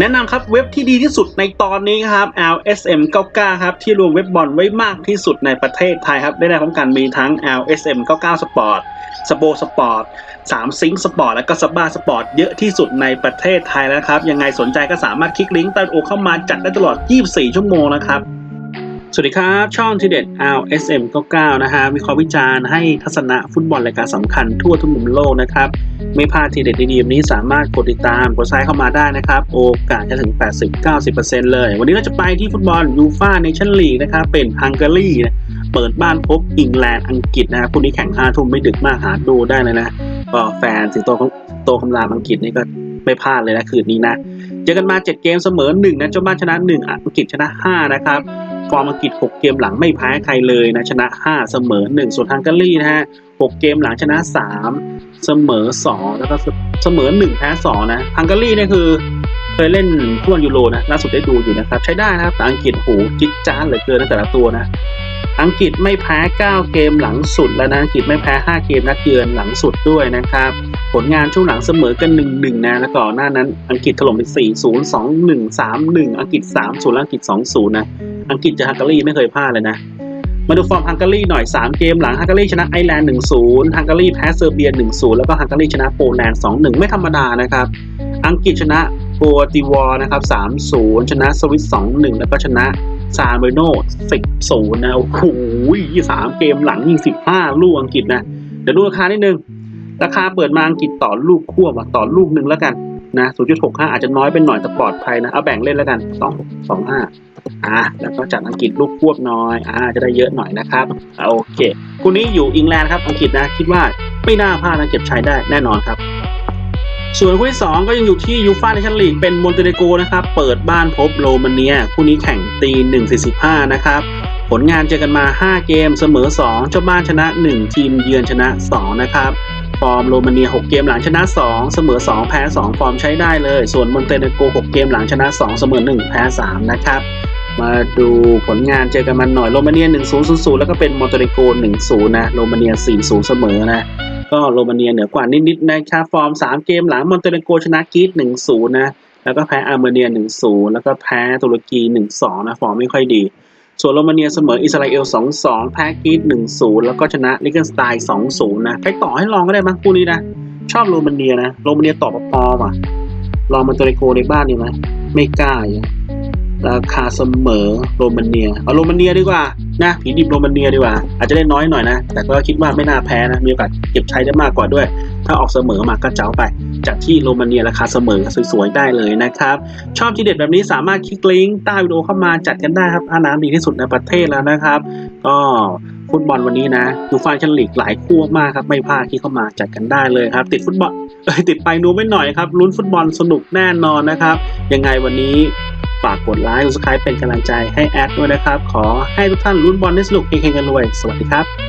แนะนำครับเว็บที่ดีที่สุดในตอนนี้ครับ LSM 99ครับที่รวมเว็บบอลไว้มากที่สุดในประเทศไทยครับได้ในพร้อมกันมีทั้ง LSM 99 Sport สโบสปอร์ตสามซิงสปอร์ตและก็สบ้าสปอร์ตเยอะที่สุดในประเทศไทยแล้วครับ ยังไงสนใจก็สามารถคลิกลิงก์ใต้โอเข้ามาจัดได้ตลอด 24 ชั่วโมงนะครับ สวัสดีครับ ช่องทีเด็ด LSM 99นะฮะวิเคราะห์วิจารณ์ให้ทัศนะฟุตบอลรายการสำคัญทั่วทุกมุมโลกนะครับ ไม่พลาดทีเด็ดดีๆนี้สามารถกดติดตามกดซ้ายเข้ามาได้นะครับ โอกาสจะถึง 80-90%เลย วันนี้เราจะไปที่ฟุตบอลยูฟ่าเนชั่นลีกนะครับ เป็นฮังการีนะเปิดบ้านพบอิงแลนด์อังกฤษนะครับคู่นี้แข่ง5ทุ่มไม่ดึกมากหาดูได้เลยนะก็แฟนสิงโตของโตคำรามอังกฤษนี่ก็ไม่พลาดเลยนะคืนนี้นะเจอกันมา 7 เกมเสมอ1นะเจ้าบ้านชนะ 1 อังกฤษชนะ 5 นะครับ ฟอร์มอังกฤษ 6 เกมหลังไม่แพ้ใครเลยนะชนะ 5 เสมอ 1 ส่วนฮังการีนะฮะ 6 เกมหลังชนะ 3 เสมอ 2 แล้วก็เสมอ 1 แพ้ 2 นะฮังการีเนี่ยคือเคยเล่นฟุตบอลยูโรนะล่าสุดได้ดูอยู่นะครับ ใช้ได้นะครับแต่อังกฤษโหจิตจ้านเหลือเกินนะแต่ละตัวนะอังกฤษไม่แพ้ 9 เกมหลังสุดแล้วนะอังกฤษไม่แพ้ 5 เกมนัดเยือนหลังสุดด้วยนะครับ ผลงานช่วงหลังเสมอกัน 1-1 นะ แล้วก่อนหน้านั้นอังกฤษถล่มไป 4-0 2-1 3-1 อังกฤษ 3-0 แล้วอังกฤษ 2-0 นะ อังกฤษเจะฮังการีไม่เคยพลาดเลยนะ มาดูฟอร์มฮังการีหน่อย 3 เกมหลังฮังการีชนะไอร์แลนด์1-0ฮังการีแพ้เซอร์เบีย 1-0 แล้วก็ฮังการีชนะโปแลนด์ 2-1 ไม่ธรรมดานะครับ อังกฤษชนะโปรติวอร์นะครับ 3-0 ชนะสวิต2-1 แล้วก็ชนะซานเบโน10-0 นะ โอ้โหสามเกมหลังยิง 15 ลูกอังกฤษนะ เดี๋ยวดูราคานิดนึง ราคาเปิดมาอังกฤษต่อลูกควบอะต่อลูกหนึ่งแล้วกัน นะ0.65 อาจจะน้อยเป็นหน่อยแต่ปลอดภัยนะ เอาแบ่งเล่นแล้วกัน 2 2 5 อ่า แล้วก็จัดอังกฤษลูกควบน้อย อ่า จะได้เยอะหน่อยนะครับโอเคคู่นี้อยู่อังกฤษครับ อังกฤษนะ คิดว่าไม่น่าพลาดนะเก็บใช้ได้แน่นอนครับ ส่วนคู่ที่ 2 ก็ยังอยู่ที่ยูฟ่าเนชั่นลีก เป็นมอนเตเนโกนะครับ เปิดบ้านพบโรมาเนีย คู่นี้แข่งตี 1.45 นะครับผลงานเจอกันมา 5 เกมเสมอ 2 เจ้าบ้านชนะ 1 ทีมเยือนชนะ 2 นะครับ อร์มโรมาเนีย 6 เกมหลังชนะ 2 เสมอ 2 แพ้ 2 ฟอร์มใช้ได้เลย ส่วนมอนเตเนโก6 เกมหลังชนะ 2 เสมอ 1 แพ้ 3 นะครับ มาดูผลงานเจอกันมาหน่อยโรมาเนีย 1-0-0 แล้วก็เป็นมอนเตเนโก 1-0 นะโรมาเนีย 4-0 เสมอนะก็โรมาเนียเหนือกว่านิดๆนะครับฟอร์ม 3 เกมหลังมอนเตเนโกชนะกรีซ1-0 นะแล้วก็แพ้อาร์เมเนีย 1-0 แล้วก็แพ้ตุรกี 1-2 นะ ฟอร์มไม่ค่อยดี ส่วนโรมาเนียเสมออิสราเอล 2-2 แพ้กรีซ1-0 แล้วก็ชนะลิเกนสไตน์2-0 นะ ไปต่อให้ลองก็ได้มั้งคู่นี้นะ ชอบโรมาเนียนะ โรมาเนียต่อปอว่ะ ลองมอนเตเนโกในบ้านดีไหมไม่กล้าอย่างราคาเสมอโรมาเนีย เอาโรมาเนียดีกว่านะผีดิบโรมาเนียดีกว่า อาจจะได้น้อยหน่อยนะ แต่ก็คิดว่าไม่น่าแพ้นะ มีโอกาสเก็บใช้ได้มากกว่าด้วย ถ้าออกเสมอมาก็เจ้าไป จากที่โรมาเนียราคาเสมอสวยๆได้เลยนะครับ ชอบทีเด็ดแบบนี้สามารถคลิกลิงก์ใต้วิดีโอเข้ามาจัดกันได้ครับอาน้ำดีที่สุดในประเทศแล้วนะครับ ก็ฟุตบอลวันนี้นะดูฟานชันลีกหลายคู่มากครับไม่พลาดที่เข้ามาจัดกันได้เลยครับ ติดฟุตบอลเอ้ยติดไปนูไม่หน่อยครับลุ้นฟุตบอลสนุกแน่นอนนะครับยังไงวันนี้ฝากกดไลค์กดซับสไครป์เป็นกำลังใจให้แอดด้วยนะครับ ขอให้ทุกท่านลุ้นบอลได้สนุกเฮงๆกันรวย สวัสดีครับ